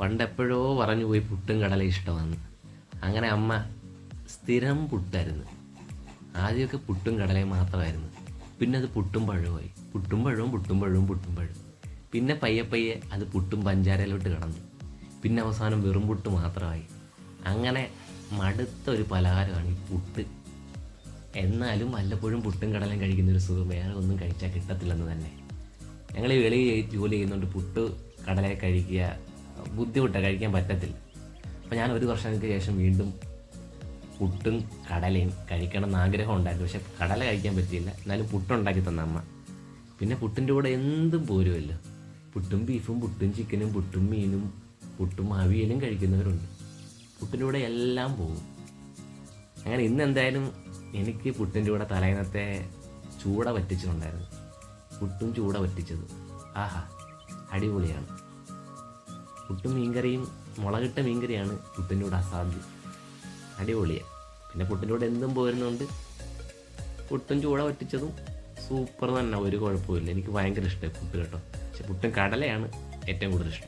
പണ്ട് എപ്പോഴോ പറഞ്ഞു പോയി പുട്ടും കടല ഇഷ്ടമാണ്. അങ്ങനെ അമ്മ സ്ഥിരം പുട്ടായിരുന്നു. ആദ്യമൊക്കെ പുട്ടും കടലയും മാത്രമായിരുന്നു. പിന്നെ അത് പുട്ടും പഴവുമായി. പുട്ടും പഴവും പുട്ടും പഴവും പുട്ടും പഴവും. പിന്നെ പയ്യെ പയ്യെ അത് പുട്ടും പഞ്ചാരയിലോട്ട് കടന്നു. പിന്നെ അവസാനം വെറും പുട്ട് മാത്രമായി. അങ്ങനെ മടുത്ത ഒരു പലഹാരമാണ് ഈ പുട്ട്. എന്നാലും വല്ലപ്പോഴും പുട്ടും കടലയും കഴിക്കുന്ന ഒരു സുഖം വേറെ ഒന്നും കഴിച്ചാൽ കിട്ടത്തില്ലെന്ന് തന്നെ. ഞങ്ങൾ ഈ വെളി ജോലി ചെയ്യുന്നുണ്ട് പുട്ട് കടലയെ കഴിക്കുക ബുദ്ധിമുട്ടാണ് കഴിക്കാൻ പറ്റത്തില്ല. അപ്പോൾ ഞാൻ ഒരു വർഷങ്ങൾക്ക് ശേഷം വീണ്ടും പുട്ടും കടലയും കഴിക്കണം എന്ന് ആഗ്രഹം ഉണ്ടായിരുന്നു. പക്ഷേ കടല കഴിക്കാൻ പറ്റിയില്ല. എന്നാലും പുട്ടുണ്ടാക്കി തന്ന അമ്മ. പിന്നെ പുട്ടിന്റെ കൂടെ എന്തും പോരുമല്ലോ. പുട്ടും ബീഫും പുട്ടും ചിക്കനും പുട്ടും മീനും പുട്ടും അവിയലും കഴിക്കുന്നവരുണ്ട്. പുട്ടിന്റെ കൂടെ എല്ലാം പോകും. അങ്ങനെ ഇന്ന് എന്തായാലും എനിക്ക് പുട്ടിന്റെ കൂടെ തലേന്നത്തെ ചൂട പറ്റിച്ചിട്ടുണ്ടായിരുന്നു പുട്ടും ചൂട പറ്റിച്ചത്. ആഹാ അടിപൊളിയാണ്. പുട്ടും മീൻകറിയും മുളകിട്ട മീൻകറിയാണ് പുട്ടിന്റെ കൂടെ അസാധ്യം. അടിപൊളിയാണ് പിന്നെ പുട്ടിന്റെ കൂടെ എന്തും പോരുന്നുണ്ട്. പുട്ടും ചൂട പറ്റിച്ചതും സൂപ്പർ തന്നെ. ഒരു കുഴപ്പമില്ല എനിക്ക് ഭയങ്കര ഇഷ്ടമായി പുട്ട് കേട്ടോ. പക്ഷെ പുട്ടും കടലയാണ് ഏറ്റവും കൂടുതൽ ഇഷ്ടം.